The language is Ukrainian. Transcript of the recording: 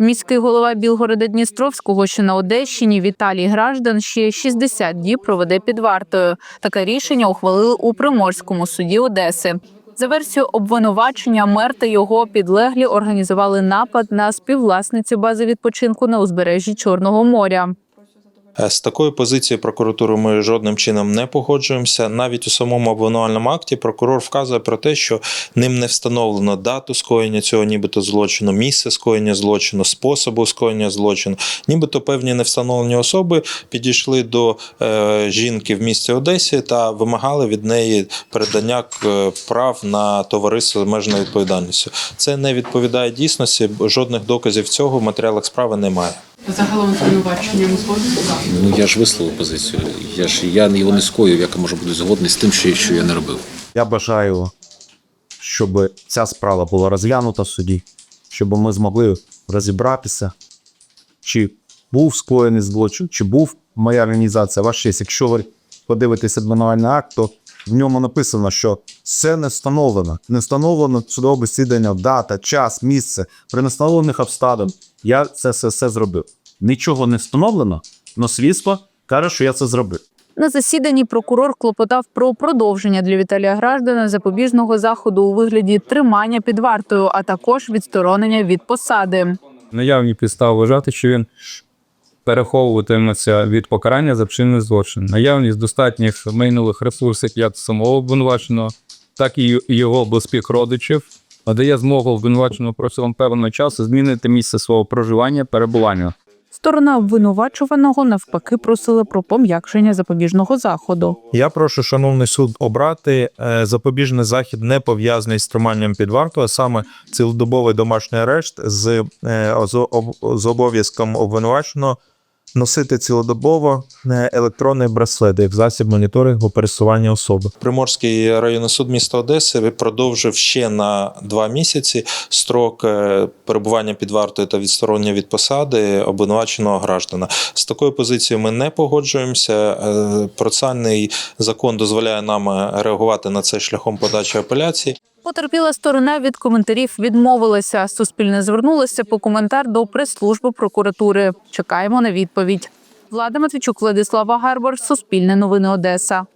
Міський голова Білгорода Дністровського, що на Одещині Віталій Граждан ще 60 діб проведе під вартою. Таке рішення ухвалили у Приморському суді Одеси. За версією обвинувачення, мер та його підлеглі організували напад на співвласницю бази відпочинку на узбережжі Чорного моря. Е, З такою позицією прокуратури ми жодним чином не погоджуємося. Навіть у самому обвинувальному акті прокурор вказує про те, що ним не встановлено дату скоєння цього, нібито злочину, місце скоєння злочину, способу скоєння злочину. Нібито певні невстановлені особи підійшли до е, жінки в місті Одесі та вимагали від неї передання е, прав на товариство з обмеженою відповідальністю. Це не відповідає дійсності. Жодних доказів цього в матеріалах справи немає. Загалом звинуваченням згодиться? Ну я ж висловив позицію. Я ж я його не скоїв, як я можу бути згодний з тим, що, що я не робив. Я бажаю, щоб ця справа була розглянута в суді, щоб ми змогли розібратися, чи був скоєний злочин, чи був моя організація. Ваш честь, якщо ви подивитесь обвинувальний акт, то в ньому написано, що все не встановлено. Не встановлено судове засідання, дата, час, місце. При нестановлених обставин я це все, все зробив. Нічого не встановлено, але слідство каже, що я це зробив. На засіданні прокурор клопотав про продовження для Віталія Граждана запобіжного заходу у вигляді тримання під вартою, а також відсторонення від посади. наявні підстави вважати, що він переховуватиметься від покарання за вчинений злочин. Наявність достатніх майнових ресурсів як самого обвинуваченого, так і його близьких родичів надає змогу обвинуваченому протягом певного часу змінити місце свого проживання, перебування. Сторона обвинувачуваного навпаки просила про пом'якшення запобіжного заходу. Я прошу, шановний суд, обрати е, запобіжний захід не пов'язаний з триманням під вартою, а саме цілодобовий домашній арешт з, е, з обов'язком обвинуваченого носити цілодобово електронний браслет як засіб моніторингу пересування особи. Приморський районний суд міста Одеси продовжив ще на два місяці строк е, перебування під вартою та відсторонення від посади обвинуваченого граждана. З такою позицією ми не погоджуємося. Е, Процесуальний закон дозволяє нам е, реагувати на це шляхом подачі апеляції. Потерпіла сторона від коментарів відмовилася. Суспільне звернулося по коментар до прес-служби прокуратури. Чекаємо на відповідь. Влада Матвійчук, Владислава Гарбор, Суспільне новини Одеса.